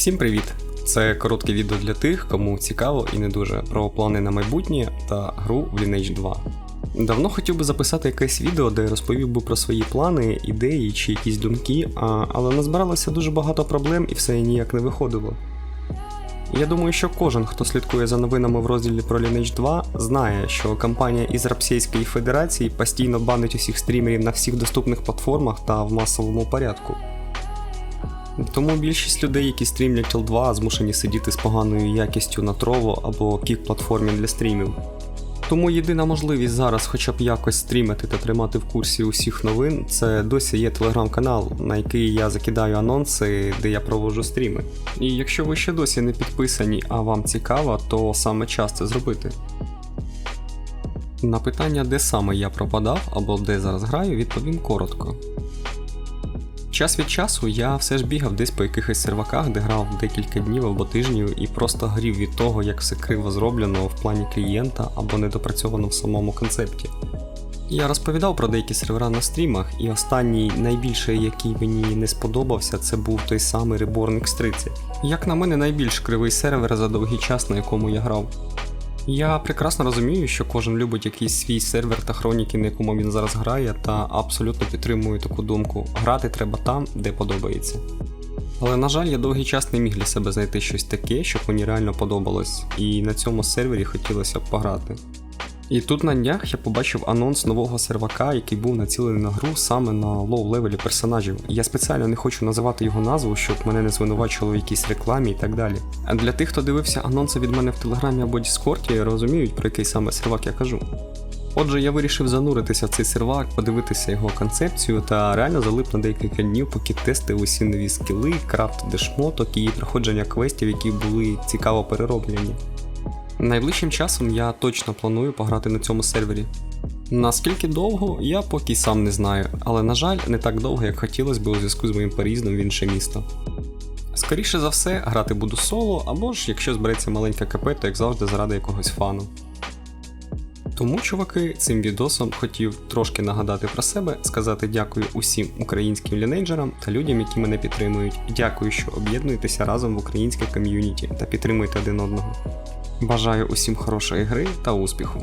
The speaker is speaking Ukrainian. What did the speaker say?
Всім привіт! Це коротке відео для тих, кому цікаво і не дуже про плани на майбутнє та гру в Lineage 2. Давно хотів би записати якесь відео, де розповів би про свої плани, ідеї чи якісь думки, але назбиралося дуже багато проблем і все ніяк не виходило. Я думаю, що кожен, хто слідкує за новинами в розділі про Lineage 2, знає, що компанія із Російської Федерації постійно банить усіх стрімерів на всіх доступних платформах та в масовому порядку. Тому більшість людей, які стрімлять L2, змушені сидіти з поганою якістю на Trovo або кік платформі для стрімів. Тому єдина можливість зараз хоча б якось стрімити та тримати в курсі усіх новин, це досі є телеграм-канал, на який я закидаю анонси, де я проводжу стріми. І якщо ви ще досі не підписані, а вам цікаво, то саме час це зробити. На питання, де саме я пропадав або де зараз граю, відповім коротко. Час від часу я все ж бігав десь по якихось серваках, де грав декілька днів або тижнів і просто грів від того, як все криво зроблено в плані клієнта або недопрацьовано в самому концепті. Я розповідав про деякі сервера на стрімах, і останній найбільший, який мені не сподобався, це був той самий Reborn X30. Як на мене, найбільш кривий сервер за довгий час, на якому я грав. Я прекрасно розумію, що кожен любить якийсь свій сервер та хроніки, на якому він зараз грає, та абсолютно підтримую таку думку. Грати треба там, де подобається. Але, на жаль, я довгий час не міг для себе знайти щось таке, щоб мені реально подобалось, і на цьому сервері хотілося б пограти. І тут на днях я побачив анонс нового сервака, який був націлений на гру саме на лоу-левелі персонажів. Я спеціально не хочу називати його назву, щоб мене не звинувачували в якійсь рекламі і так далі. А для тих, хто дивився анонси від мене в Телеграмі або Діскорді, розуміють, про який саме сервак я кажу. Отже, я вирішив зануритися в цей сервак, подивитися його концепцію та реально залип на декілька днів, поки тестив усі нові скіли, крафт дешмоток і проходження квестів, які були цікаво перероблені. Найближчим часом я точно планую пограти на цьому сервері. Наскільки довго, я поки сам не знаю, але на жаль, не так довго, як хотілося б у зв'язку з моїм переїздом в інше місто. Скоріше за все, грати буду соло, або ж якщо збереться маленька КП, то як завжди заради якогось фану. Тому, чуваки, цим відосом хотів трошки нагадати про себе, сказати дякую усім українським лінейджерам та людям, які мене підтримують. Дякую, що об'єднуєтеся разом в українське ком'юніті та підтримуєте один одного. Бажаю усім хорошої гри та успіху.